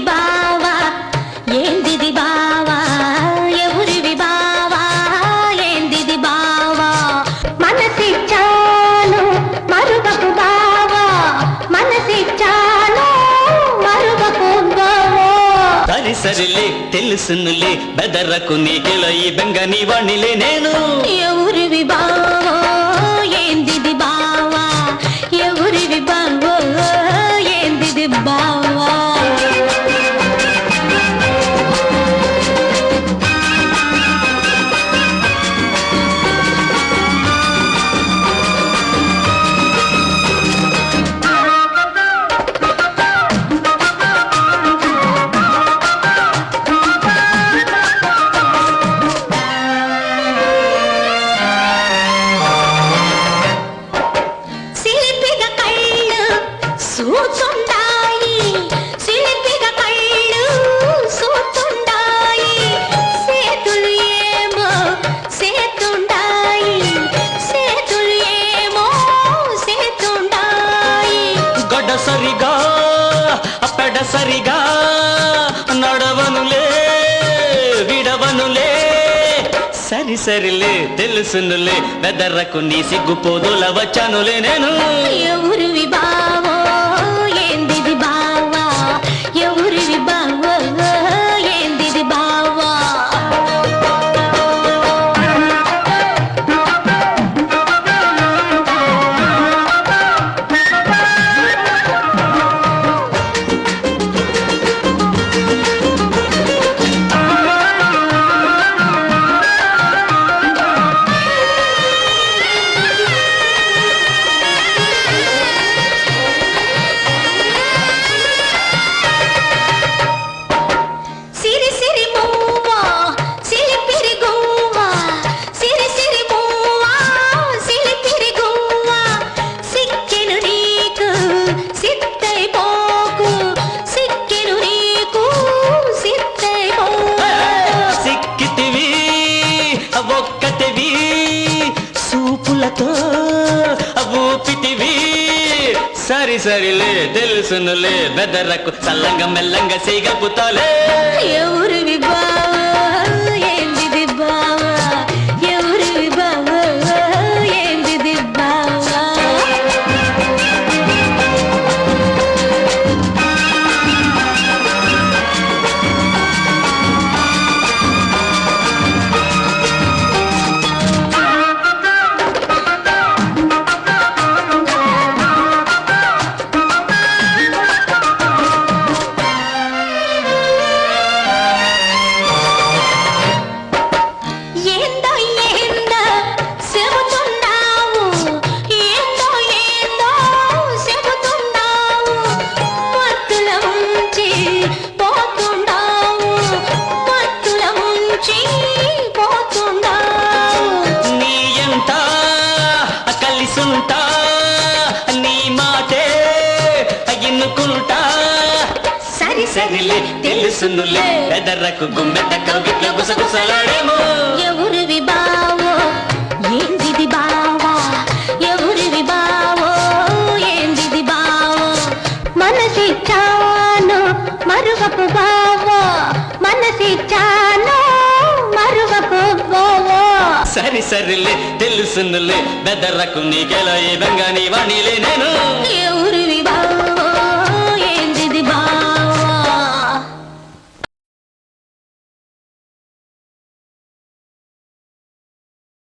బావా? ఏందిది బావా? ఎవరివి బావా? ఏందిది బావా? మనసి చాలు మరువకు బావా మనసి చాలు మరువకు సరిలే తెలుసునులే బెదరకు నీ ఈ బెంగని వాణిలే నేను. ఎవరివి బావా? సరిగా నడవనులే విడవనులే. సరి సరిలే తెలుసునులే వెదర్రకు నీ సిగ్గుపోదుల వచ్చానులే నేను. ఊపితివి సరి సరిలే తెలుసునులే బెదరకు చల్లంగా మెల్లంగా సీగపుతాలే ఎవరివి బావు సరిలే తెలుసునులే బెదరకు గుమ్మెట కవిట్ల గుసగుసలాడేమో. ఎవరివి బావో ఏందిది బావా? ఎవరివి బావో ఏందిది బావో? మనసిచ్చాను మరువపు బావో. మనసిచ్చాను మరువపు బావో. సరి సరిలే తెలుసునులే బెదరకు నీకెలా ఏ బెంగా నీ వాణిలే నేను.